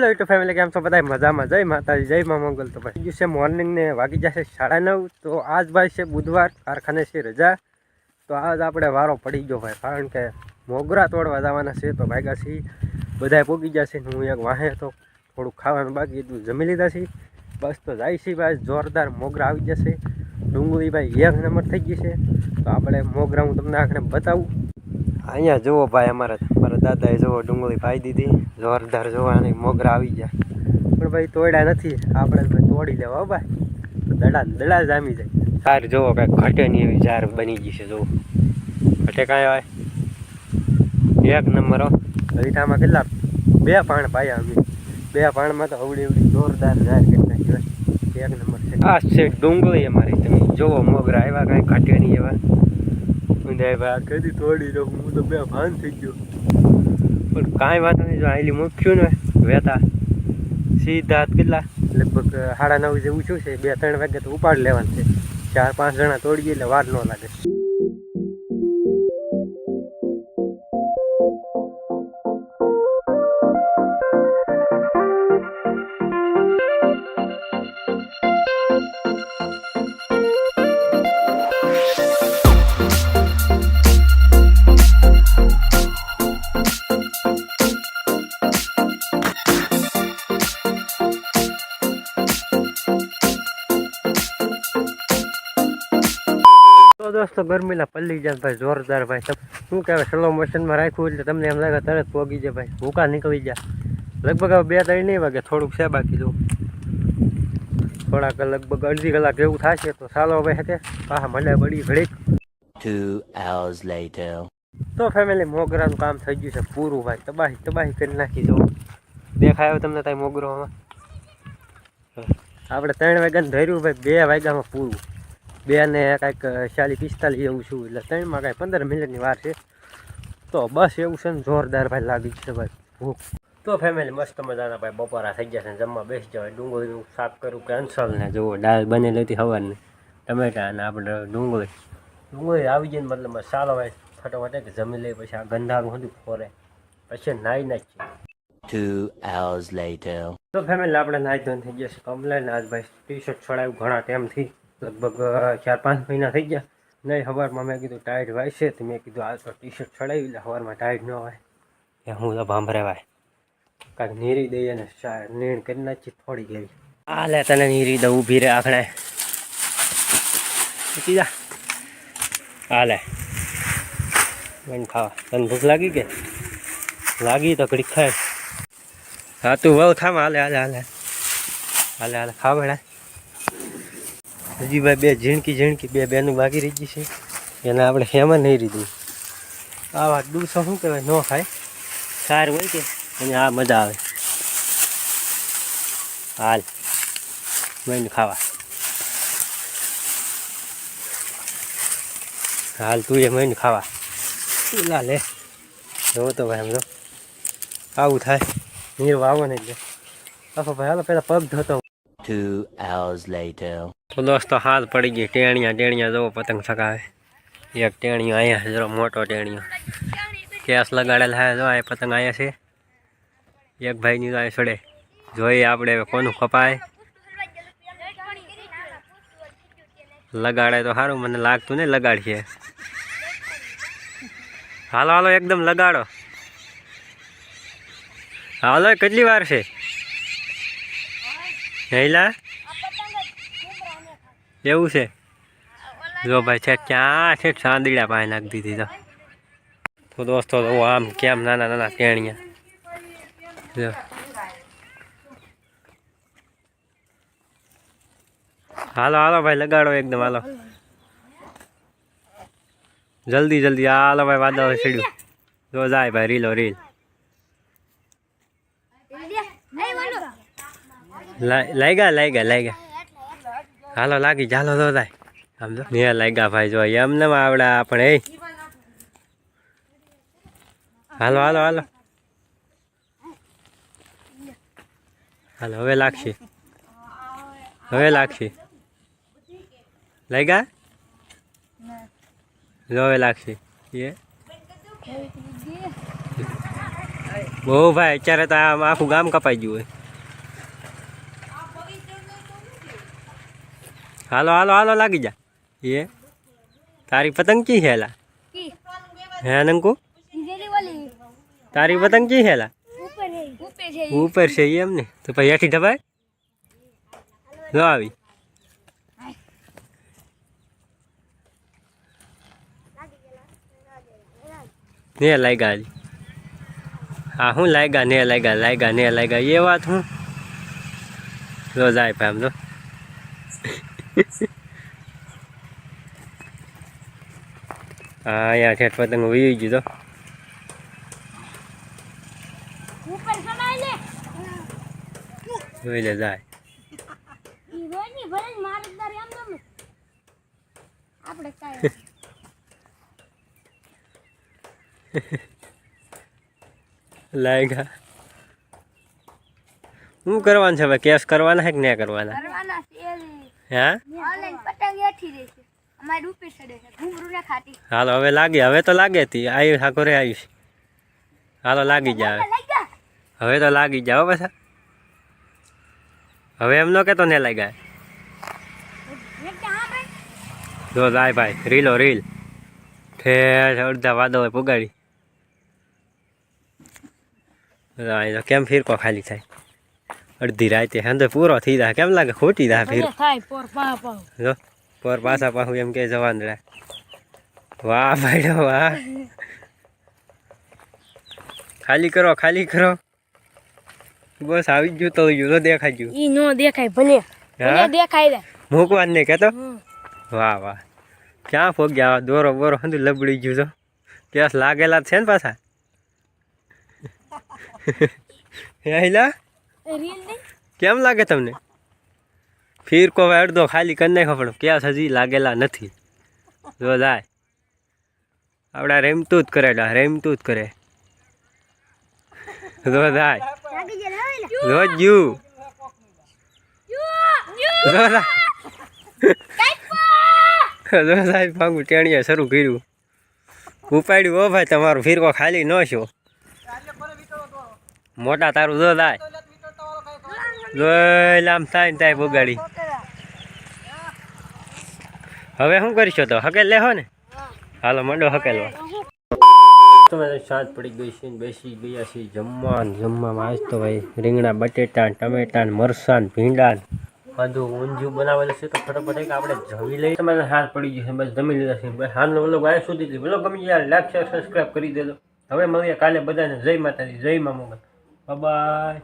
Hello YouTube family કેમ છો? બધા મજામાં? જય માતાજી, જય મા મંગલ. તો ભાઈ ગયું છે મોર્નિંગ ને વાગી જશે સાડા નવ. તો આજ ભાઈ છે બુધવાર, કારખાને છે રજા. તો આજ આપણે વારો પડી ગયો ભાઈ, કારણ કે મોગરા તોડવા જવાના છે, તો ભાઈ છે. બધાય પોગી જશે હું એક વાહે તો થોડુંક ખાવાનું બાકી હતું, જમી લીધા છે. બસ તો જાય છે ભાઈ, જોરદાર મોગરા આવી જશે. ડુંગળી ભાઈ એક નંબર થઈ ગઈ છે. તો આપણે મોગરા હું તમને આખરે બતાવું. અહીંયા જુઓ ભાઈ અમારા મારા દાદાએ જુઓ ડુંગળી ભાઈ દીધી. જોરદાર જોવાની મોગરા આવી ગયા. પણ ભાઈ તોડ્યા નથી. આપણે ભાઈ તોડી લેવા ભાઈ. દડા દડા જામી જાય. ઝાર જુઓ કાંઈ ઘટે નહીં એવી ઝાર બની ગઈ છે, જુઓ. ઘટે કાંઈ હોય? એક નંબર હરીઠામાં કેટલા બે પાણ પાયા અમે. બે પાણમાં તો અવડી અવડી જોરદાર ઝાર કરી નાખી એક નંબર છે. આ છે ડુંગળી અમારી. તમે જુઓ મોગરા આવ્યા કાંઈ ઘટે નહીં એવા. ઊંધાઈ ભાઈ કદી તોડી દઉં હું તો બે ભાન થઈ ગયો. પણ કાંઈ વાત નહીં, જો આયલી મૂક્યું ને, વેતા. સીધા કેટલા? લગભગ સાડા નવ જેવું શું છે, બે ત્રણ વાગે તો ઉપાડ લેવાનું છે. ચાર પાંચ જણા તોડીએ એટલે વાર ન લાગે. તો દોસ્તો ગરમીલા પલ્લી જાય ભાઈ જોરદાર ભાઈ. શું કહેવાય સ્લો મોશનમાં રાખ્યું એટલે તમને એમ લાગે તરત પોગી જાય ભાઈ. ભૂકા નીકળી જાય. લગભગ હવે બે ત્રણ નહીં વાગે થોડુંક છે બાકી જો. થોડાક લગભગ અડધી કલાક એવું થશે તો ચાલો ભાઈ હતે પાછા મને બળી ઘડીક. તો ફેમિલી મોગરાનું કામ થઈ ગયું છે પૂરું ભાઈ. તબાહી તબાહી કરી નાખી જો. દેખાય હવે તમને તાઈ મોગરો આપણે ત્રણ વાગ્યા ધર્યું ભાઈ બે વાગ્યામાં પૂરું. બે ને કાંઈક ચાલીસ પિસ્તાલીસ એવું છું એટલે ત્રણમાં કાંઈ પંદર મિનિટની વાર છે. તો બસ એવું છે ને જોરદાર ભાઈ લાગી છે ભાઈ. ભૂખ. તો ફેમિલી મસ્ત મજાના ભાઈ બપોરા થઈ ગયા છે ને જમવા બેસી જવાય ડુંગળીનું શાક કરું કેન્સલ ને જુઓ દાળ બનેલી હતી સવારની ટમેટા અને આપણે ડુંગળી. ડુંગળી આવી જઈને ને મતલબ સારો હોય ફટોફટ કે જમી લઈ પછી આ ગંધારું હતું ફોરે. પછી નાઈ નાખીએ. Two hours later. તો ફેમિલી આપણે નાઈ ધોઈને થઈ ગયા છે કમ્પ્લેન આજ ભાઈ ટી શર્ટ છોડાયું ઘણા ટાઈમથી. લગભગ ચાર પાંચ મહિના થઈ ગયા. નહીં સવારમાં મેં કીધું ટાઈટ વાય છે તો મેં કીધું આ તો ટી શર્ટ ચડાવી લે સવારમાં ટાઈટ ન હોય. કે હું તો ભાંભરે વાય. કાંઈક નીરી દઈએ ને નીણ કરી નાખી થોડી ગઈ. આ લે, તને નીરી દઉં, ઊભી રે આખણે. જા. આ લે. બેન ખાવા. તને ભૂખ લાગી કે? લાગી તો ઘડીક ખાય. હા, તું વહુ થામ. હાલે હાલે હાલે હાલે હાલે ખા બેડા હજી ભાઈ બે ઝીણકી ઝીણકી બે બેનું બાકી રહી ગઈ છે. એને આપણે હેમાં નહીં રીધું. આવા ડૂસો શું કહેવાય? ન ખાય. સાર હોય કે અને આ મજા આવે. હાલ. મહિને ખાવા. હાલ તું એ મહિને ખાવા. લા લે જોવો તો ભાઈ એમ તો આવું થાય. નીર વાવો ને એટલે આખો ભાઈ હાલો, પહેલાં પગ ધોતો Two hours later. તો દોસ્તો હાથ પડી ગઈ ટેણિયા. ટેણિયા જવો પતંગ ચગાવે. એક ટેણિયો અહીંયા જરો મોટો ટેણિયો. કેસ લગાડેલ હા જો આ પતંગ અહીંયા છે. એક ભાઈની તો આ છોડે. જોઈએ આપણે કોનું કપાય લગાડે તો સારું, મને લાગતું નહીં લગાડીએ. હાલો હાલો, એકદમ લગાડો. હાલો, કેટલી વાર છે? હેલા? એવું છે? જો ભાઈ છે, ક્યાં છે? ચાંદડીડા પાસે નાખી દીધી તો. તો દોસ્તો, તો આમ કેમ નાના નાના ટેણિયા જો. હાલો હાલો ભાઈ, લગાડો એકદમ, હાલો. જલ્દી જલ્દી, હાલો ભાઈ, વાદળ ચડ્યું જો, જાય ભાઈ, રીલો, રીલ. લાગ્યા લાગ્યા લાગ્યા હાલો લાગી ચાલો તો થાય. સમજો ને લાગ્યા ભાઈ જો એમને આવડે આપણે એ હાલો હાલો હાલો. હાલો હવે લાગશે. હવે લાગશે. લાગ્યા જો હવે લાગશે. એ. બહુ ભાઈ અત્યારે તો આમ આખું ગામ કપાઈ ગયું હોય. હાલો હાલો હાલો લાગી જા. એ તારી પતંગ કી હેલા? કી? હે નંકુ? જેલી વાલી. તારી પતંગ કી હેલા? ઉપર છે ઉપર છે ઉપર છે ઈ એમ ને? તો પછી હેઠી ઢબાય? જો આવી. ને લાગ્યા હજી. હા હું લાગ્યા ને લાગ્યા લાગ્યા ને લાગ્યા. એ વાત હું? જો જાય ભાઈ આમ જો હા અહીંયા ઠેઠ પતંગ વી ગયો જોઈ લે જાય લાગ્યા શું કરવાનું છે ભાઈ કેસ કરવાના છે કે નહીં કરવાના? કરવાના છે. હાલો હવે લાગે હવે તો લાગે તી. આવી ઠાકોરે આવીશ હાલો લાગી જા હવે. હવે તો લાગી જાઓ પાછા. હવે એમ નો કેતો ને લાગ્યા. જો જાય ભાઈ રીલો રીલ. ઠેર અડધા વાદળે પુગાડી. કેમ ફિરકો ખાલી થાય? અડધી રાતે હંધે પૂરો થઈ જાય. કેમ લાગે ખોટી જાય ફિર? જો પોર પાછા પાછું એમ કે જવાન રે વાહ ભાઈ વાહ. ખાલી કરો ખાલી કરો. બસ આવી ગયું તો ગયું દેખાઈ ગયું. ઈ નો દેખાય ભલે. ભલે દેખાય રે. મૂકવાન ને કેતો વાહ વાહ. ક્યાં ફોગ્યા ગયા દોરો બોરો હંધું લબડી ગયું તો કેસ લાગેલા છે ને પાછા? હેલા કેમ લાગે તમને? ફીરકો હવે અડધો ખાલી કરી નાખો પણ ક્યાં હજી લાગેલા નથી. જો જાય. આપણા રેમતું જ કરે રેમતું જ કરે. જો જાય. જો જ્યુ. જો સાહેબ ભાંગું ટેણીએ શરૂ કર્યું. ઉપાડ્યું ઓ ભાઈ તમારું ફિરકો ખાલી ન છો. મોટા તારું જો થાય આમ થાય ને તાય બગાડી હવે શું કરીશો તો? હકેલ લેહો ને? હાલો, મંડો હકેલવા. તમે સાંજ પડી ગઈ છે બેસી ગયા છે જમવા જમવામાં આજ તો ભાઈ રીંગણા, બટેટા ટમેટા ને મરસાં ને ભીંડા બધું ઊંધિયું બનાવેલું છે તો ફટાફટ એક આપણે જમી લઈએ. તમારે હાથ પડી છે બસ જમી લીધા છે. બસ હાલનો વ્લોગ આ સુધી વ્લોગ ગમી જાય લાઈક શેર સબસ્ક્રાઈબ કરી દેજો. હવે મળીએ કાલે બધાને. જય માતાજી. જય મા મોગલ. બાય